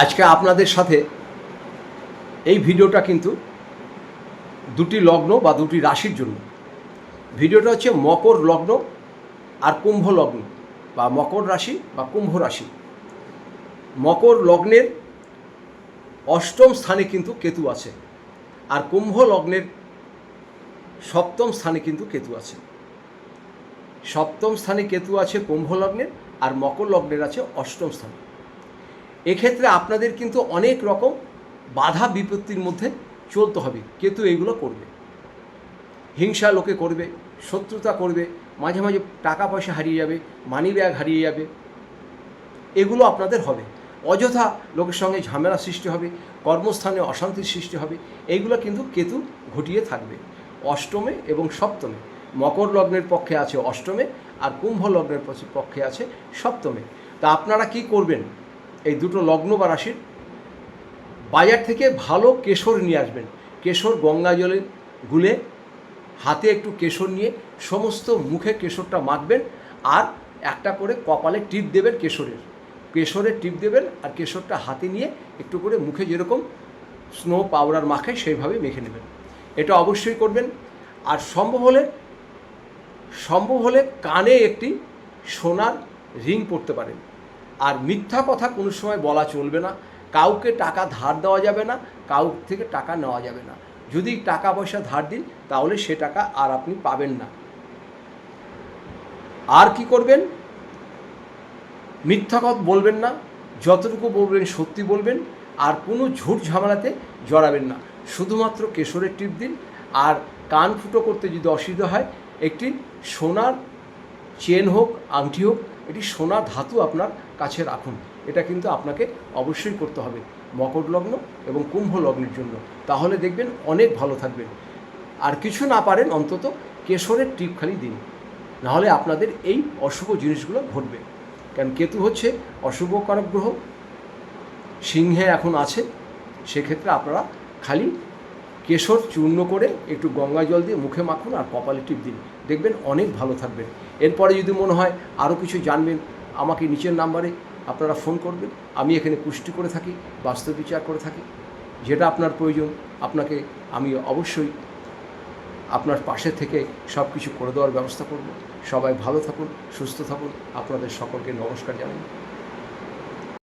আজকে আপনাদের সাথে এই ভিডিওটা কিন্তু দুটি লগ্ন বা দুটি রাশির জন্য। ভিডিওটা হচ্ছে মকর লগ্ন আর কুম্ভ লগ্ন বা মকর রাশি বা কুম্ভ রাশি। মকর লগ্নের অষ্টম স্থানে কিন্তু কেতু আছে আর কুম্ভ লগ্নের সপ্তম স্থানে কিন্তু কেতু আছে। সপ্তম স্থানে কেতু আছে, কুম্ভ লগ্নের আর মকর লগ্নের আছে অষ্টম স্থানে। এক্ষেত্রে আপনাদের কিন্তু অনেক রকম বাধা বিপত্তির মধ্যে চলতে হবে। কেতু এগুলো করবে। হিংসা লোকে করবে, শত্রুতা করবে, মাঝে মাঝে টাকা পয়সা হারিয়ে যাবে মানি ব্যাগ হারিয়ে যাবে। এগুলো আপনাদের হবে। অযথা লোকের সঙ্গে ঝামেলা সৃষ্টি হবে, কর্মস্থানে অশান্তির সৃষ্টি হবে, এইগুলো কিন্তু কেতু ঘটিয়ে থাকবে। অষ্টমে এবং সপ্তমে। মকর লগ্নের পক্ষে আছে অষ্টমে আর কুম্ভ লগ্নের পক্ষে- আছে সপ্তমে। তা আপনারা কি করবেন? এই দুটো লগ্ন বা রাশির বাজার থেকে ভালো কেশর নিয়ে আসবেন। কেশর গঙ্গা জলে গুলে হাতে একটু কেশর নিয়ে সমস্ত মুখে কেশরটা মাখবেন আর একটা করে কপালে টিপ দেবেন কেশরের। কেশরের টিপ দেবেন আর কেশরটা হাতে নিয়ে একটু করে মুখে যেরকম স্নো পাউডার মাখে সেইভাবে মেখে নেবেন। এটা অবশ্যই করবেন। আর সম্ভব হলে সম্ভব হলে কানে একটি সোনার রিং পরতে পারেন। আর মিথ্যা কথা কোনো সময় বলা চলবে না। কাউকে টাকা ধার দেওয়া যাবে না কাউ থেকে টাকা নেওয়া যাবে না। যদি টাকা পয়সা ধার দিন, তাহলে সে টাকা আর আপনি পাবেন না। আর কি করবেন? মিথ্যা কথা বলবেন না, যতটুকু বলবেন সত্যি বলবেন, আর কোনো ঝুট ঝামেলাতে জড়াবেন না। শুধুমাত্র কেশরের টিপ দিন, আর কান ফুটো করতে যদি অসুবিধা হয়, একটি সোনার চেন হোক, আংটি হোক এটি সোনা ধাতু আপনার কাছে রাখুন। এটা কিন্তু আপনাকে অবশ্যই করতে হবে মকর লগ্ন এবং কুম্ভ লগ্নের জন্য। তাহলে দেখবেন অনেক ভালো থাকবেন আর কিছু না পারেন অন্তত কেশরের টিপ খালি দিন। নাহলে আপনাদের এই অশুভ জিনিসগুলো ঘটবে। কারণ কেতু হচ্ছে অশুভ কারক গ্রহ সিংহে এখন আছে। সেক্ষেত্রে আপনারা খালি কেশর চূর্ণ করে একটু গঙ্গা জল দিয়ে মুখে মাখুন আর কপালে টিপ দিন। দেখবেন অনেক ভালো থাকবেন। এরপরে যদি মনে হয় আরও কিছু জানবেন, আমাকে নিচের নাম্বারে আপনারা ফোন করবেন। আমি এখানে পুষ্টি করে থাকি, বাস্তব বিচার করে থাকি। যেটা আপনার প্রয়োজন, আপনাকে আমি অবশ্যই আপনার পাশে থেকে সব কিছু করে দেওয়ার ব্যবস্থা করব। সবাই ভালো থাকুন, সুস্থ থাকুন। আপনাদের সকলকে নমস্কার জানাই।